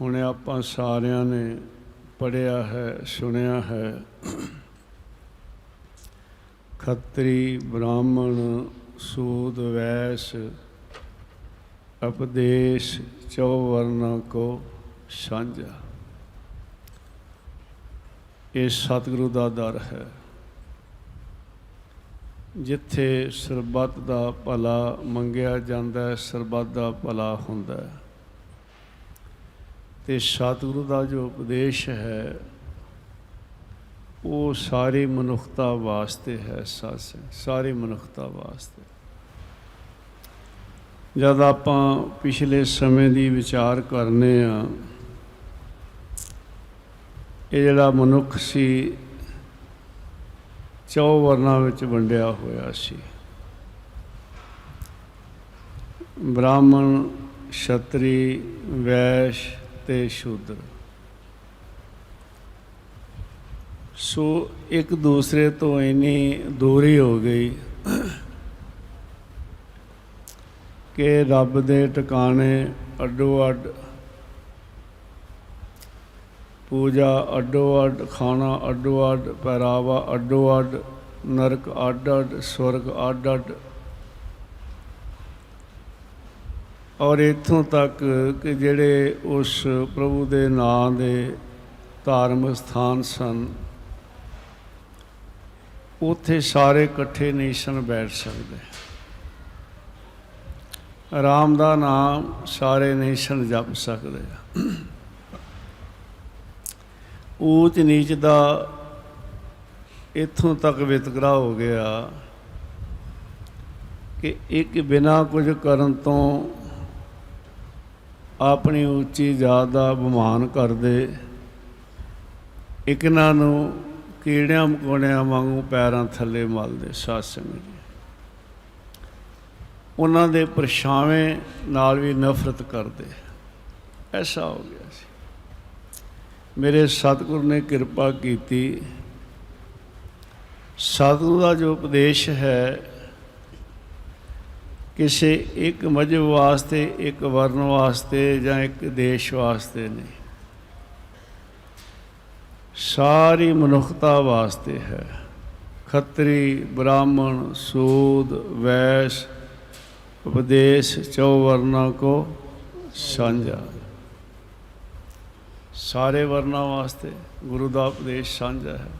ਹੁਣ ਆਪਾਂ ਸਾਰਿਆਂ ਨੇ ਪੜਿਆ ਹੈ, ਸੁਣਿਆ ਹੈ। ਖੱਤਰੀ ਬ੍ਰਾਹਮਣ ਸੂਦ ਵੈਸ ਉਪਦੇਸ਼ ਚੌ ਵਰਨਾ ਕੋ ਸਾਂਝਾ। ਇਹ ਸਤਿਗੁਰੂ ਦਾ ਦਰ ਹੈ। ਜਿੱਥੇ ਸਰਬੱਤ ਦਾ ਭਲਾ ਮੰਗਿਆ ਜਾਂਦਾ ਹੈ, ਸਰਬੱਤ ਦਾ ਭਲਾ ਹੁੰਦਾ ਹੈ। ਤੇ ਸਤਿਗੁਰੂ ਦਾ ਜੋ ਉਪਦੇਸ਼ ਹੈ, ਉਹ ਸਾਰੀ ਮਨੁੱਖਤਾ ਵਾਸਤੇ ਹੈ ਸਾਸ ਸਾਰੀ ਮਨੁੱਖਤਾ ਵਾਸਤੇ। ਜਦ ਆਪਾਂ ਪਿਛਲੇ ਸਮੇਂ ਦੀ ਵਿਚਾਰ ਕਰਨੇ ਆ, ਇਹ ਜਿਹੜਾ ਮਨੁੱਖ ਸੀ, ਚੌ ਵਰਨਾਂ ਵਿੱਚ ਵੰਡਿਆ ਹੋਇਆ ਸੀ। ਬ੍ਰਾਹਮਣ, ਛਤਰੀ, ਵੈਸ਼ ਤੇ ਸ਼ੂਦਰ ਸੋ ਇੱਕ ਦੂਸਰੇ ਤੋਂ ਇੰਨੀ ਦੂਰੀ ਹੋ ਗਈ ਕਿ ਰੱਬ ਦੇ ਟਿਕਾਣੇ ਅੱਡੋ ਅੱਡ ਪੂਜਾ ਅੱਡੋ ਅੱਡ ਖਾਣਾ ਅੱਡੋ ਅੱਡ ਪਹਿਰਾਵਾ ਅੱਡੋ ਅੱਡ ਨਰਕ ਅੱਡ ਅੱਡ ਸਵਰਗ ਅੱਡ ਅੱਡ ਔਰ ਇਥੋਂ ਤੱਕ ਕਿ ਜਿਹੜੇ ਉਸ ਪ੍ਰਭੂ ਦੇ ਨਾਂ ਦੇ ਧਾਰਮਿਕ ਸਥਾਨ ਸਨ, ਉੱਥੇ ਸਾਰੇ ਇਕੱਠੇ ਨਹੀਂ ਸਨ ਬੈਠ ਸਕਦੇ ਰਾਮ ਦਾ ਨਾਮ ਸਾਰੇ ਨਹੀਂ ਸਨ ਜਪ ਸਕਦੇ ਊਚ ਨੀਚ ਦਾ ਇਥੋਂ ਤੱਕ ਵਿਤਕਰਾ ਹੋ ਗਿਆ ਕਿ ਇੱਕ ਬਿਨਾ ਕੁਝ ਕਰਨ ਤੋਂ ਆਪਣੀ ਉੱਚੀ ਜਾਤ ਦਾ ਅਪਮਾਨ ਕਰਦੇ। ਇਕਨਾਂ ਨੂੰ ਕੀੜਿਆਂ ਮਕੌੜਿਆਂ ਵਾਂਗੂ ਪੈਰਾਂ ਥੱਲੇ ਮਲਦੇ ਸਾਧ ਸੰਗਤ ਜੀ ਉਹਨਾਂ ਦੇ ਪਰਛਾਵੇਂ ਨਾਲ ਵੀ ਨਫ਼ਰਤ ਕਰਦੇ। ਐਸਾ ਹੋ ਗਿਆ ਸੀ। ਮੇਰੇ ਸਤਿਗੁਰ ਨੇ ਕਿਰਪਾ ਕੀਤੀ। ਸਤਿਗੁਰੂ ਦਾ ਜੋ ਉਪਦੇਸ਼ ਹੈ ਕਿਸੇ ਇੱਕ ਮਜਬ ਵਾਸਤੇ, ਇੱਕ ਵਰਨ ਵਾਸਤੇ ਜਾਂ ਇੱਕ ਦੇਸ਼ ਵਾਸਤੇ ਨਹੀਂ। ਸਾਰੀ ਮਨੁੱਖਤਾ ਵਾਸਤੇ ਹੈ। ਖੱਤਰੀ, ਬ੍ਰਾਹਮਣ, ਸੂਦ, ਵੈਸ਼, ਉਪਦੇਸ਼, ਚੌ ਵਰਨਾ ਕੋ ਸਾਂਝਾ। ਸਾਰੇ ਵਰਨਾ ਵਾਸਤੇ ਗੁਰੂ ਦਾ ਉਪਦੇਸ਼ ਸਾਂਝਾ ਹੈ।